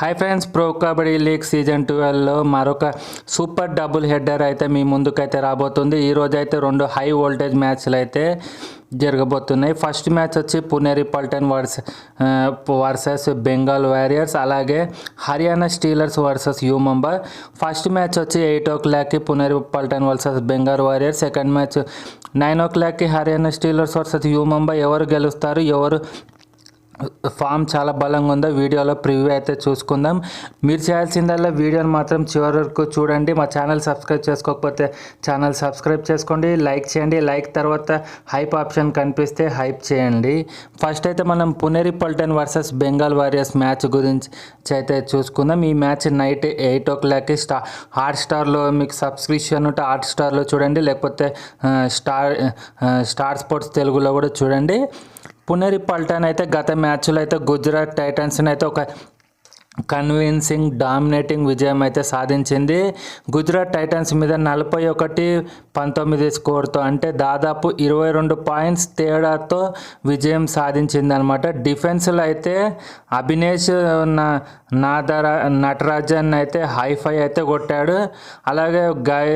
Hi friends pro kabaddi league season ట్వెల్వ్లో మరొక super double header అయితే మీ ముందుకైతే రాబోతుంది. ఈరోజు అయితే రెండు హై వోల్టేజ్ మ్యాచ్లు అయితే జరగబోతున్నాయి. ఫస్ట్ మ్యాచ్ వచ్చి Puneri Paltan vers versus Bengal warriors అలాగే Haryana steelers versus U Mumbai first match వచ్చి ఎయిట్ ఓ క్లాక్కి Puneri Paltan versus Bengal warriors. Second match nine ఓ క్లాక్కి Haryana steelers versus U Mumbai ఎవరు గెలుస్తారు? ఎవరు ఫామ్ చాలా బలంగా ఉందో వీడియోలో ప్రివ్యూ అయితే చూసుకుందాం. మీరు చేయాల్సిందల్లా వీడియోని మాత్రం చివరి వరకు చూడండి. మా ఛానల్ సబ్స్క్రైబ్ చేసుకోకపోతే ఛానల్ సబ్స్క్రైబ్ చేసుకోండి. లైక్ చేయండి. లైక్ తర్వాత హైప్ ఆప్షన్ కనిపిస్తే హైప్ చేయండి. ఫస్ట్ అయితే మనం Puneri Paltan versus Bengal warriors match గురించి అయితే చూసుకుందాం. ఈ మ్యాచ్ నైట్ ఎయిట్ ఓ క్లాక్కి స్టా హాట్ స్టార్లో మీకు సబ్స్క్రిప్షన్ ఉంటే హాట్ స్టార్లో చూడండి. లేకపోతే స్టార్ స్టార్ స్పోర్ట్స్ తెలుగులో కూడా చూడండి. పునేరి పల్టన్ అయితే గత మ్యాచ్లో అయితే గుజరాత్ టైటన్స్ని అయితే ఒక కన్విన్సింగ్ డామినేటింగ్ విజయం అయితే సాధించింది. గుజరాత్ టైటన్స్ మీద నలభై ఒకటి పంతొమ్మిది స్కోర్తో అంటే దాదాపు ఇరవై రెండు పాయింట్స్ తేడాతో విజయం సాధించింది అనమాట డిఫెన్స్లో అయితే అభినేష్ నా- నాదర నటరాజన్ అయితే హైఫై అయితే కొట్టాడు. అలాగే గై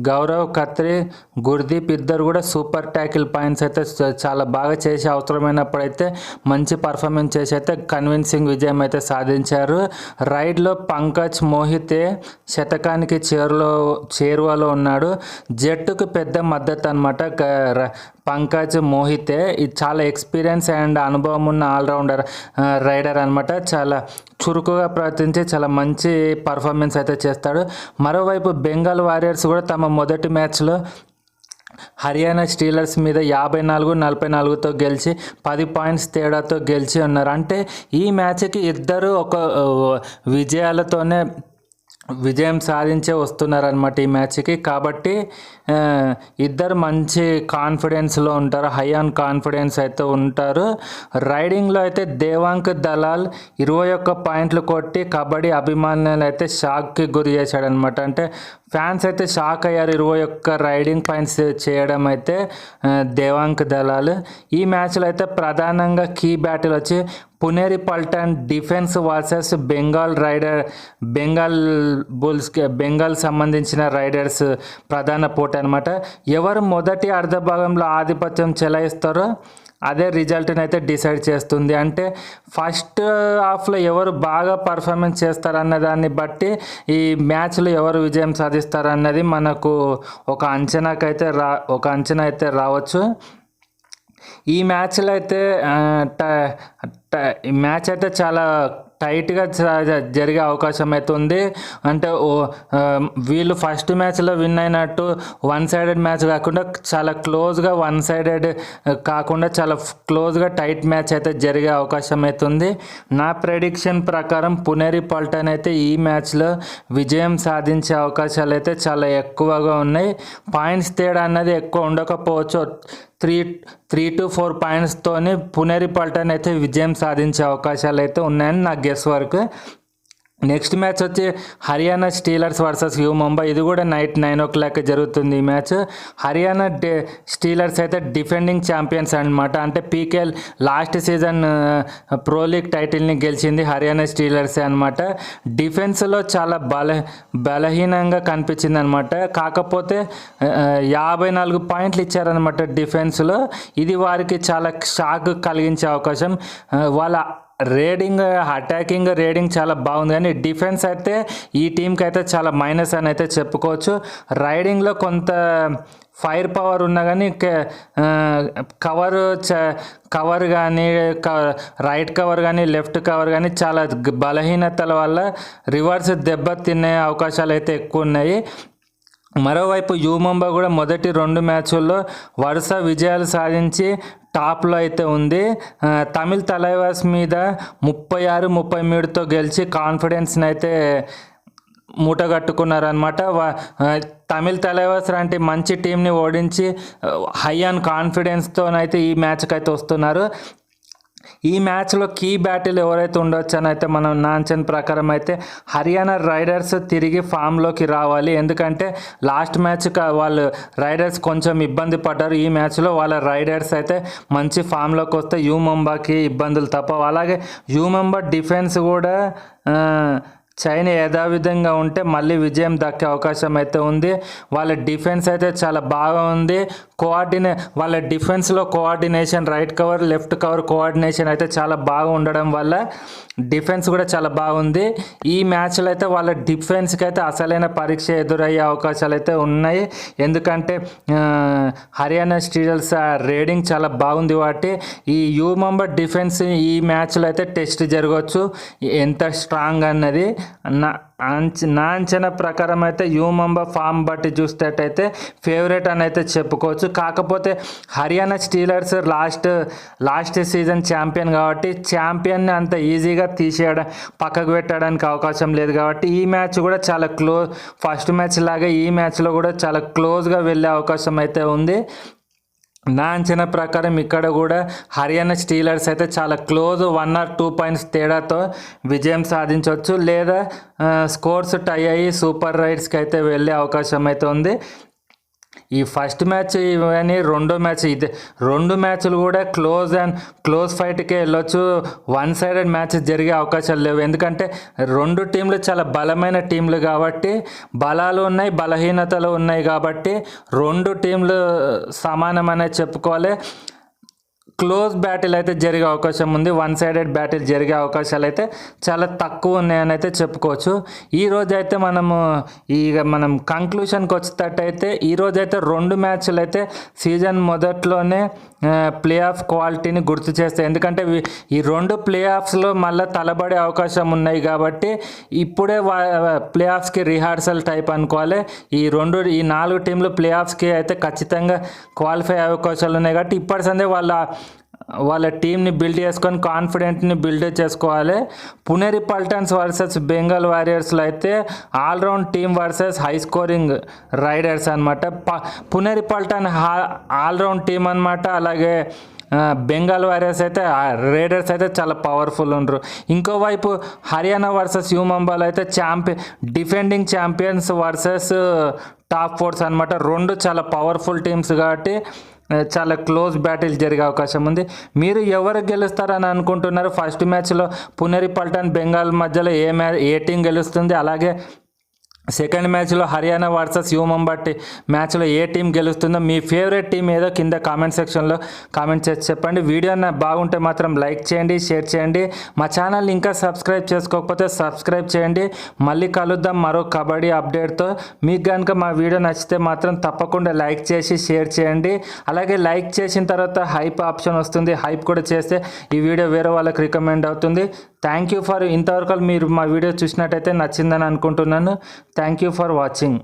గౌరవ్ ఖత్రి గుర్దీప్ ఇద్దరు కూడా సూపర్ ట్యాకిల్ పాయింట్స్ అయితే చాలా బాగా చేసే అవసరమైనప్పుడైతే మంచి పర్ఫార్మెన్స్ చేసి అయితే కన్విన్సింగ్ విజయం అయితే సాధించారు. రైడ్లో పంకజ్ మోహితే శతకానికి చేరులో చేరువలో ఉన్నాడు. జట్టుకు పెద్ద మద్దతు అనమాట పంకజ్ మోహితే. ఇది చాలా ఎక్స్పీరియన్స్ అండ్ అనుభవం ఉన్న ఆల్రౌండర్ రైడర్ అనమాట చాలా చురుకుగా ప్రవర్తించి చాలా మంచి పర్ఫార్మెన్స్ అయితే చేస్తాడు. మరోవైపు బెంగాల్ వారియర్స్ కూడా తమ మొదటి మ్యాచ్లో హర్యానా స్టీలర్స్ మీద యాభై నాలుగు నలభై నాలుగుతో గెలిచి పది పాయింట్స్ తేడాతో గెలిచి ఉన్నారు. అంటే ఈ మ్యాచ్కి ఇద్దరు ఒక విజయాలతోనే విజయం సాధించే వస్తున్నారనమాట ఈ మ్యాచ్కి. కాబట్టి ఇద్దరు మంచి కాన్ఫిడెన్స్లో ఉంటారు. హై ఆన్ కాన్ఫిడెన్స్ అయితే ఉంటారు. రైడింగ్లో అయితే దేవాంక్ దలాల్ ఇరవై ఒక్క పాయింట్లు కొట్టి కబడ్డీ అభిమానులు అయితే షాక్కి గురి చేశాడనమాట అంటే ఫ్యాన్స్ అయితే షాక్ అయ్యారు ఇరవై ఒక్క రైడింగ్ పాయింట్స్ చేయడం అయితే దేవాంక్ దళాలు ఈ మ్యాచ్లో అయితే ప్రధానంగా కీ బ్యాటిల్ వచ్చి Puneri Paltan defence versus Bengal raider Bengal bulls Bengal సంబంధించిన రైడర్స్ ప్రధాన పోటీ అనమాట ఎవరు మొదటి అర్ధ భాగంలో ఆధిపత్యం చెలాయిస్తారో అదే రిజల్ట్ని అయితే డిసైడ్ చేస్తుంది. అంటే ఫస్ట్ హాఫ్లో ఎవరు బాగా పర్ఫార్మెన్స్ చేస్తారన్న దాన్ని బట్టి ఈ మ్యాచ్లో ఎవరు విజయం సాధిస్తారన్నది మనకు ఒక అంచనాకైతే రా ఒక అంచనా అయితే రావచ్చు. ఈ మ్యాచ్లో అయితే ట- మ్యాచ్ అయితే చాలా టైట్గా జరిగే అవకాశం అయితే ఉంది. అంటే వీళ్ళు ఫస్ట్ మ్యాచ్లో విన్ అయినట్టు వన్ సైడెడ్ మ్యాచ్ కాకుండా చాలా క్లోజ్గా వన్ సైడెడ్ కాకుండా చాలా క్లోజ్గా టైట్ మ్యాచ్ అయితే జరిగే అవకాశం అయితే ఉంది. నా ప్రెడిక్షన్ ప్రకారం పునేరి పల్టన్ అయితే ఈ మ్యాచ్లో విజయం సాధించే అవకాశాలు అయితే చాలా ఎక్కువగా ఉన్నాయి. పాయింట్స్ తేడా అన్నది ఎక్కువ ఉండకపోవచ్చు. త్రీ త్రీ టు ఫోర్ పాయింట్స్తోని పునేరి పల్టన్ అయితే విజయం సాధించే అవకాశాలు అయితే ఉన్నాయని నా గెస్ వరకు. నెక్స్ట్ మ్యాచ్ వచ్చి Haryana steelers versus U Mumbai ఇది కూడా నైట్ నైన్ ఓ క్లాక్ జరుగుతుంది ఈ మ్యాచ్ హర్యానా డే స్టీలర్స్ అయితే డిఫెండింగ్ ఛాంపియన్స్ అనమాట అంటే PKL last season pro league టైటిల్ని గెలిచింది హర్యానా స్టీలర్స్ అనమాట డిఫెన్స్లో చాలా బల బలహీనంగా కనిపించింది అనమాట కాకపోతే యాభై నాలుగు పాయింట్లు ఇచ్చారనమాట డిఫెన్స్లో ఇది వారికి చాలా షాక్ కలిగించే అవకాశం. వాళ్ళ రేడింగ్ అటాకింగ్ రేడింగ్ చాలా బాగుంది కానీ డిఫెన్స్ అయితే ఈ టీంకి అయితే చాలా మైనస్ అని అయితే చెప్పుకోవచ్చు. రైడింగ్లో కొంత ఫైర్ పవర్ ఉన్నా కానీ కవర్ కవర్ కానీ రైట్ కవర్ కానీ లెఫ్ట్ కవర్ కానీ చాలా బలహీనతల వల్ల రివర్స్ దెబ్బ తినే అవకాశాలు అయితే ఎక్కువ ఉన్నాయి. మరోవైపు యుమంబా కూడా మొదటి రెండు మ్యాచ్ల్లో వరుస విజయాలు సాధించి టాప్లో అయితే ఉంది. తమిళ్ తలైవాస్ మీద ముప్పై ఆరు ముప్పై మూడుతో గెలిచి కాన్ఫిడెన్స్ని అయితే మూటగట్టుకున్నారనమాట తమిళ్ తలైవాస్ లాంటి మంచి టీంని ఓడించి హై అండ్ కాన్ఫిడెన్స్తోనైతే ఈ మ్యాచ్కి అయితే వస్తున్నారు. ఈ మ్యాచ్లో కీ బ్యాటిల్ ఎవరైతే ఉండొచ్చు అని అయితే మనం నాన్చన్ ప్రకారం అయితే హర్యానా రైడర్స్ తిరిగి ఫామ్లోకి రావాలి. ఎందుకంటే లాస్ట్ మ్యాచ్ వాళ్ళు రైడర్స్ కొంచెం ఇబ్బంది పడ్డారు. ఈ మ్యాచ్లో వాళ్ళ రైడర్స్ అయితే మంచి ఫామ్లోకి వస్తే యూ ముంబాకి ఇబ్బందులు తప్ప అలాగే యూ ముంబా డిఫెన్స్ కూడా చైనా యథావిధంగా ఉంటే మళ్ళీ విజయం దక్కే అవకాశం అయితే ఉంది. వాళ్ళ డిఫెన్స్ అయితే చాలా బాగా ఉంది. కోఆర్డినే వాళ్ళ డిఫెన్స్లో coordination right cover left cover coordination అయితే చాలా బాగా ఉండడం వల్ల డిఫెన్స్ కూడా చాలా బాగుంది. ఈ మ్యాచ్లో అయితే వాళ్ళ డిఫెన్స్కి అయితే అసలైన పరీక్ష ఎదురయ్యే అవకాశాలు అయితే ఉన్నాయి. ఎందుకంటే హర్యానా స్టీడల్స్ రేడింగ్ చాలా బాగుంది కాబట్టి ఈ యూ మెంబర్ డిఫెన్స్ ఈ మ్యాచ్లో అయితే టెస్ట్ జరగవచ్చు ఎంత స్ట్రాంగ్ అన్నది. నా అంచ నా అంచనా ప్రకారం అయితే యూమంబ ఫామ్ బట్టి చూసేటట్టయితే ఫేవరెట్ అని అయితే చెప్పుకోవచ్చు. కాకపోతే Haryana Steelers last last season champion కాబట్టి ఛాంపియన్ని అంత ఈజీగా తీసేయడం పక్కకు పెట్టడానికి అవకాశం లేదు కాబట్టి ఈ మ్యాచ్ కూడా చాలా క్లోజ్ ఫస్ట్ మ్యాచ్ లాగా ఈ మ్యాచ్లో కూడా చాలా క్లోజ్గా వెళ్ళే అవకాశం అయితే ఉంది. నా అంచనా ప్రకారం ఇక్కడ కూడా హర్యానా స్టీలర్స్ అయితే చాలా close one or two points తేడాతో విజయం సాధించవచ్చు లేదా స్కోర్స్ టై అయ్యి సూపర్ రైడ్స్కి అయితే వెళ్ళే అవకాశం అయితే ఉంది. ఈ ఫస్ట్ మ్యాచ్ ఇవన్నీ రెండో మ్యాచ్ ఇది. రెండు మ్యాచ్లు కూడా క్లోజ్ అండ్ క్లోజ్ ఫైట్కే వెళ్ళొచ్చు. వన్ సైడెడ్ మ్యాచ్ జరిగే అవకాశాలు లేవు. ఎందుకంటే రెండు టీంలు చాలా బలమైన టీంలు కాబట్టి బలాలు ఉన్నాయి బలహీనతలు ఉన్నాయి కాబట్టి రెండు టీంలు సమానమనే చెప్పుకోవాలి. క్లోజ్ బ్యాటిల్ అయితే జరిగే అవకాశం ఉంది. వన్ సైడెడ్ బ్యాటిల్ జరిగే అవకాశాలు అయితే చాలా తక్కువ ఉన్నాయని అయితే చెప్పుకోవచ్చు. ఈ మనము ఇక మనం కంక్లూషన్కి వచ్చేటట్టయితే ఈ రోజైతే రెండు మ్యాచ్లు అయితే సీజన్ మొదట్లోనే ప్లే ఆఫ్ క్వాలిటీని గుర్తు చేస్తాయి. ఎందుకంటే ఈ రెండు ప్లే ఆఫ్స్లో మళ్ళీ తలబడే అవకాశం ఉన్నాయి కాబట్టి ఇప్పుడే ప్లే ఆఫ్స్కి రిహార్సల్ టైప్ అనుకోవాలి. ఈ రెండు ఈ నాలుగు టీంలు ప్లే ఆఫ్స్కి అయితే ఖచ్చితంగా క్వాలిఫై అవకాశాలు ఉన్నాయి కాబట్టి ఇప్పటి సందే వాళ్ళ వాళ్ళ టీంని బిల్డ్ చేసుకొని కాన్ఫిడెంట్ని బిల్డ్ చేసుకోవాలి. పునేరి పల్టన్స్ వర్సెస్ బెంగాల్ వారియర్స్లో అయితే all round team versus high scoring raiders అనమాట ప పునేరి పల్టన్ ఆల్రౌండ్ టీం అనమాట అలాగే బెంగాల్ వారియర్స్ అయితే రైడర్స్ అయితే చాలా పవర్ఫుల్ ఉండరు. ఇంకోవైపు హర్యానా వర్సెస్ యూ ముంబాలో అయితే champion defending champions versus top fours అనమాట రెండు చాలా పవర్ఫుల్ టీమ్స్ కాబట్టి చాలా క్లోజ్ బ్యాటిల్ జరిగే అవకాశం ఉంది. మీరు ఎవరు గెలుస్తారని అనుకుంటున్నారు? ఫస్ట్ మ్యాచ్లో పునరి పల్టన్ బెంగాల్ మధ్యలో ఏ మ్యా ఏ టీం గెలుస్తుంది? అలాగే సెకండ్ మ్యాచ్లో హర్యానా వర్సెస్ యూ మ్యాచ్లో ఏ టీం గెలుస్తుందో మీ ఫేవరెట్ టీం ఏదో కింద కామెంట్ సెక్షన్లో కామెంట్ చేసి చెప్పండి. వీడియో బాగుంటే మాత్రం లైక్ చేయండి షేర్ చేయండి. మా ఛానల్ ఇంకా సబ్స్క్రైబ్ చేసుకోకపోతే సబ్స్క్రైబ్ చేయండి. మళ్ళీ కలుద్దాం మరో కబడ్డీ అప్డేట్తో. మీకు కనుక మా వీడియో నచ్చితే మాత్రం తప్పకుండా లైక్ చేసి షేర్ చేయండి. అలాగే లైక్ చేసిన తర్వాత హైప్ ఆప్షన్ వస్తుంది. హైప్ కూడా చేస్తే ఈ వీడియో వేరే వాళ్ళకి రికమెండ్ అవుతుంది. థ్యాంక్ యూ ఫర్ ఇంతవరకు మీరు మా వీడియో చూసినట్టయితే నచ్చిందని అనుకుంటున్నాను. Thank you for watching.